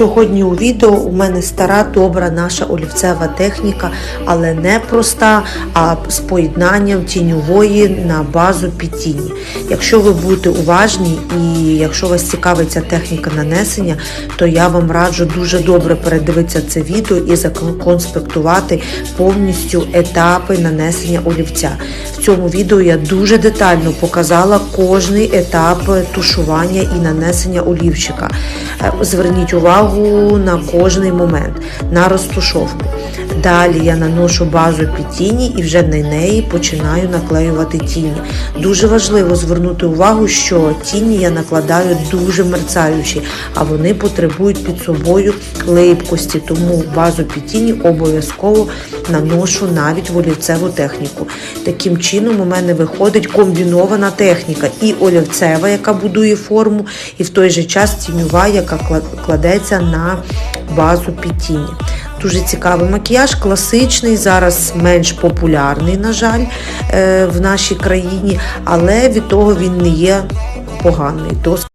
Сьогодні у відео у мене стара добра наша олівцева техніка, але не проста, а з поєднанням тіньової на базу під тіні. Якщо ви будете уважні і якщо вас цікавить ця техніка нанесення, то я вам раджу дуже добре передивитися це відео і законспектувати повністю етапи нанесення олівця. В цьому відео я дуже детально показала кожний етап тушування і нанесення олівчика. Е, Зверніть увагу на кожний момент, на розтушовку. Далі я наношу базу під тіні і вже на неї починаю наклеювати тіні. Дуже важливо звернути увагу, що тіні я накладаю дуже мерцаючі, а вони потребують під собою липкості, тому базу під тіні обов'язково наношу навіть в олівцеву техніку. Таким чином у мене виходить комбінована техніка і олівцева, яка будує форму, і в той же час тіньова, яка кла- кладеться на базу під тіні. Дуже цікавий макіяж, класичний, зараз менш популярний, на жаль, е, в нашій країні, але від того він не є поганий.